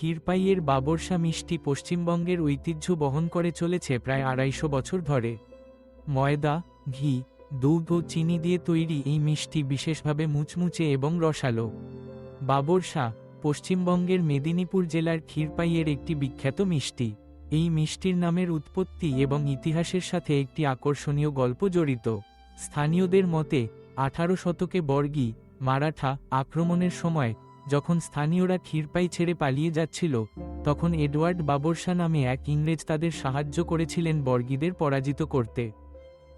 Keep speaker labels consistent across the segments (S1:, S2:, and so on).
S1: ক্ষীরপাইয়ের বাবরসা মিষ্টি পশ্চিমবঙ্গের ঐতিহ্য বহন করে চলেছে প্রায় আড়াইশো বছর ধরে। ময়দা, ঘি, দুধ ও চিনি দিয়ে তৈরি এই মিষ্টি বিশেষভাবে মুচমুচে এবং রসালো। বাবরসা পশ্চিমবঙ্গের মেদিনীপুর জেলার ক্ষীরপাইয়ের একটি বিখ্যাত মিষ্টি। এই মিষ্টির নামের উৎপত্তি এবং ইতিহাসের সাথে একটি আকর্ষণীয় গল্প জড়িত। স্থানীয়দের মতে, আঠারো শতকে বর্গী মারাঠা আক্রমণের সময় যখন স্থানীয়রা ক্ষীরপাই ছেড়ে পালিয়ে যাচ্ছিল, তখন এডওয়ার্ড বাবরসা নামে এক ইংরেজ তাদের সাহায্য করেছিলেন বর্গীদের পরাজিত করতে।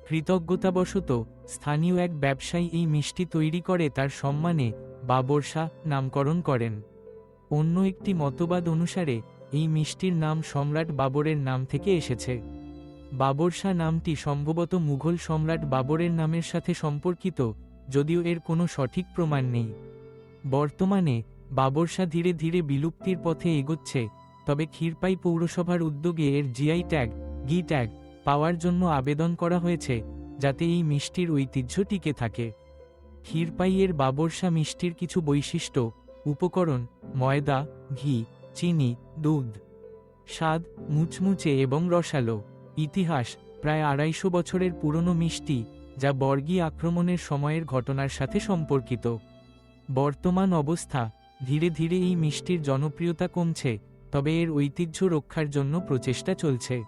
S1: কৃতজ্ঞতাবশত, স্থানীয় এক ব্যবসায়ী এই মিষ্টি তৈরি করে তার সম্মানে বাবরসা নামকরণ করেন। অন্য একটি মতবাদ অনুসারে, এই মিষ্টির নাম সম্রাট বাবরের নাম থেকে এসেছে। বাবরসা নামটি সম্ভবত মুঘল সম্রাট বাবরের নামের সাথে সম্পর্কিত, যদিও এর কোনো সঠিক প্রমাণ নেই। বর্তমানে বাবরসা ধীরে ধীরে বিলুপ্তির পথে এগোচ্ছে, তবে ক্ষীরপাই পৌরসভার উদ্যোগে এর জিআই ট্যাগ গি ট্যাগ পাওয়ার জন্য আবেদন করা হয়েছে, যাতে এই মিষ্টির ঐতিহ্য টিকে থাকে। ক্ষীরপাইয়ের বাবরসা মিষ্টির কিছু বৈশিষ্ট্য, উপকরণ, ময়দা, ঘি, চিনি, দুধ, স্বাদ, মুচমুচে এবং রসালো, ইতিহাস, প্রায় আড়াইশো বছরের পুরনো মিষ্টি, যা বর্গী আক্রমণের সময়ের ঘটনার সাথে সম্পর্কিত। বর্তমান অবস্থা, ধীরে ধীরে এই মিষ্টির জনপ্রিয়তা কমছে, তবে এর ঐতিহ্য রক্ষার জন্য প্রচেষ্টা চলছে।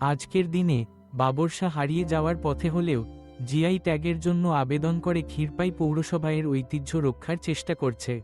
S1: আজকের দিনে বাবরসা হারিয়ে যাওয়ার পথে হলেও জিআই ট্যাগের জন্য আবেদন করে ক্ষীরপাই পৌরসভা এর ঐতিহ্য রক্ষার চেষ্টা করছে।